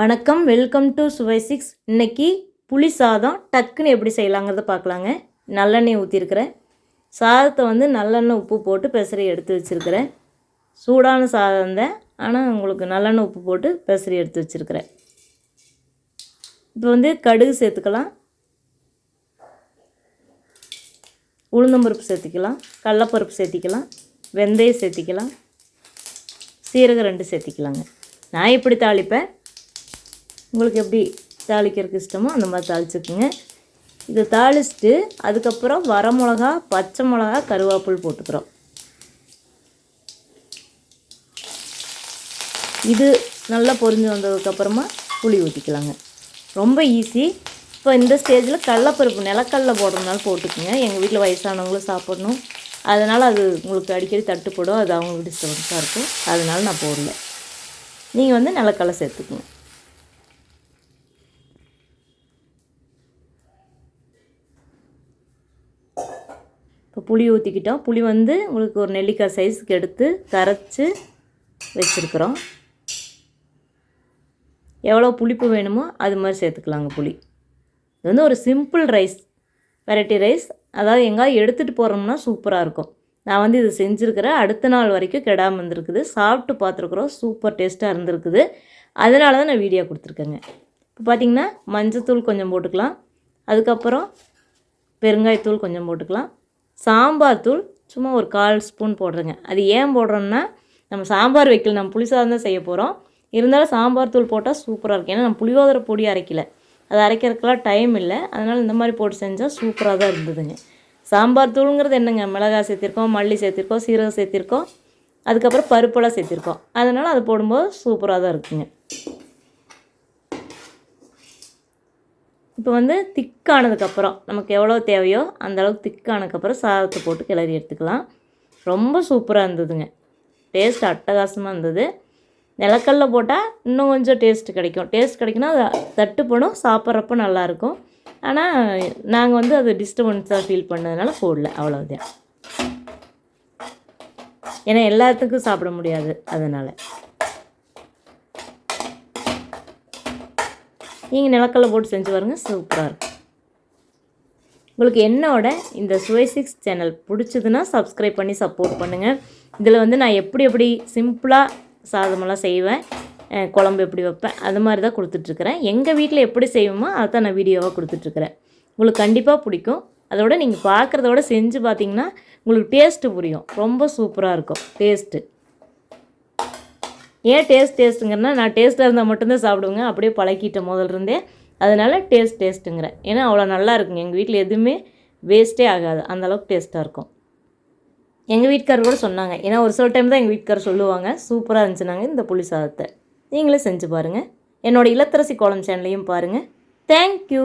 வணக்கம் welcome to சுவை six. இன்றைக்கி புளி சாதம் டக்குன்னு எப்படி செய்யலாங்கிறத பார்க்கலாங்க. நல்லெண்ணெய் ஊற்றிருக்கிறேன் சாதத்தை வந்து நல்லெண்ணெய் உப்பு போட்டு பெசரி எடுத்து வச்சுருக்கிறேன். சூடான சாதம் தான் ஆனால் உங்களுக்கு நல்லெண்ணெய் உப்பு போட்டு பெசரி எடுத்து வச்சுருக்கிறேன். இப்போ வந்து கடுகு சேர்த்துக்கலாம். உளுந்தம்பருப்பு சேர்த்திக்கலாம். கடலப்பருப்பு சேர்த்திக்கலாம். வெந்தயம் சேர்த்திக்கலாம். சீரகம் ரெண்டு சேர்த்திக்கலாங்க. நான் இப்படி தாளிப்பேன். உங்களுக்கு எப்படி தாளிக்கிறதுக்கு இஷ்டமோ அந்த மாதிரி தாளிச்சுக்குங்க. இதை தாளிச்சிட்டு அதுக்கப்புறம் வரமிளகா பச்சை மிளகா கருவேப்பில் போட்டுக்கிறோம். இது நல்லா பொரிஞ்சு வந்ததுக்கப்புறமா புளி ஊற்றிக்கலாங்க ரொம்ப ஈஸி இப்போ இந்த ஸ்டேஜில் கடலப்பருப்பு நிலக்கடலை போடுறதுனால போட்டுக்குங்க. எங்கள் வீட்டில் வயசானவங்களும் சாப்பிடணும். அதனால் அது உங்களுக்கு அடிக்கடி தட்டுப்படும். அது அவங்களுக்கு டிஸ்டர்பன்ஸாக இருக்கும். அதனால் நான் போடல. நீங்கள் வந்து நிலக்கடலை சேர்த்துக்குங்க. இப்போ புளி ஊற்றிக்கிட்டோம் புளி வந்து உங்களுக்கு ஒரு நெல்லிக்காய் சைஸுக்கு எடுத்து கரைச்சி வச்சுருக்குறோம். எவ்வளோ புளிப்பு வேணுமோ அது மாதிரி சேர்த்துக்கலாங்க புளி. இது வந்து ஒரு சிம்பிள் ரைஸ் வெரைட்டி ரைஸ் அதாவது எங்கேயாவது எடுத்துகிட்டு போகிறோம்னா சூப்பராக இருக்கும். நான் வந்து இது செஞ்சுருக்கிறேன். அடுத்த நாள் வரைக்கும் கெடாமல் இருந்திருக்குது. சாப்பிட்டு பார்த்துருக்குறோம். சூப்பர் டேஸ்ட்டாக இருந்திருக்குது. அதனால தான் நான் வீடியோ கொடுத்துருக்கேங்க. இப்போ பார்த்திங்கன்னா மஞ்சத்தூள் கொஞ்சம் போட்டுக்கலாம். அதுக்கப்புறம் பெருங்காயத்தூள் கொஞ்சம் போட்டுக்கலாம். சாம்பார் தூள் சும்மா ஒரு கால் ஸ்பூன் போடுறேங்க. அது ஏன் போடுறோன்னா நம்ம சாம்பார் வைக்கல நம்ம புளிசாதம் தான் செய்ய போகிறோம் இருந்தாலும் சாம்பார் தூள் போட்டால் சூப்பராக இருக்கும். ஏன்னா நம்ம புளியோதரை பொடி அரைக்கல. அது அரைக்கிறதுக்கெலாம் டைம் இல்லை. அதனால் இந்த மாதிரி போட்டு செஞ்சால் சூப்பராக தான் இருந்ததுங்க. சாம்பார் தூளுங்கிறது என்னங்க? மிளகாய் சேர்த்திருக்கோம் மல்லி சேர்த்திருக்கோம் சீரகம் சேர்த்திருக்கோம் அதுக்கப்புறம் பருப்பெல்லாம் சேர்த்திருக்கோம். அதனால் அது போடும்போது சூப்பராக தான் இருக்குங்க. இப்போ வந்து திக்கானதுக்கப்புறம் நமக்கு எவ்வளோ தேவையோ அந்த அளவுக்கு திக்கானதுக்கப்புறம் சாதத்தை போட்டு கிளறி எடுத்துக்கலாம். ரொம்ப சூப்பராக இருந்ததுங்க. டேஸ்ட் அட்டகாசமாக இருந்தது. நிலக்கல்ல போட்டால் இன்னும் கொஞ்சம் டேஸ்ட்டு கிடைக்கும். டேஸ்ட் கிடைக்குன்னா அது தட்டுப்படும் சாப்பிட்றப்ப நல்லாயிருக்கும். ஆனால் நாங்கள் வந்து அது டிஸ்டர்பன்ஸாக ஃபீல் பண்ணதுனால போடல அவ்வளோதான் ஏன்னா எல்லாத்துக்கும் சாப்பிட முடியாது அதனால். நீங்கள் நிலக்கல்ல போட்டு செஞ்சு பாருங்கள் சூப்பராக இருக்கும் உங்களுக்கு என்னோட இந்த சுவை சிக்ஸ் சேனல் பிடிச்சதுன்னா சப்ஸ்கிரைப் பண்ணி சப்போர்ட் பண்ணுங்கள் இதில் வந்து நான் எப்படி எப்படி சிம்பிளாக சாதமெல்லாம் செய்வேன். குழம்பு எப்படி வைப்பேன் அது மாதிரி தான் கொடுத்துட்ருக்குறேன் எங்கள் வீட்டில் எப்படி செய்வோமோ அதை தான் நான் வீடியோவாக கொடுத்துட்ருக்குறேன் உங்களுக்கு கண்டிப்பாக பிடிக்கும். அதோட நீங்கள் பார்க்குறதோட செஞ்சு பார்த்தீங்கன்னா உங்களுக்கு டேஸ்ட்டு புரியும். ரொம்ப சூப்பராக இருக்கும் டேஸ்ட்டு ஏன் டேஸ்ட் டேஸ்ட்டுங்கன்னா நான் டேஸ்ட்டாக இருந்தால் மட்டும்தான் சாப்பிடுவேங்க. அப்படியே பழக்கிட்டேன் முதல்ல இருந்தே. அதனால டேஸ்ட் டேஸ்ட்டுங்கிறேன் ஏன்னா அவ்வளோ நல்லா இருக்குங்க. எங்கள் வீட்டில் எதுவுமே வேஸ்ட்டே ஆகாது. அந்தளவுக்கு டேஸ்ட்டாக இருக்கும். எங்கள் வீட்டுக்காரர் கூட சொன்னாங்க. ஏன்னா ஒரு சில டைம் தான் எங்கள் வீட்டுக்காரர் சொல்லுவாங்க. சூப்பராக இருந்துச்சுனாங்க இந்த புளி சாதத்தை. நீங்களே செஞ்சு பாருங்கள் என்னோடய இளத்தரசி கோலம் சேனலையும் பாருங்கள் தேங்க்யூ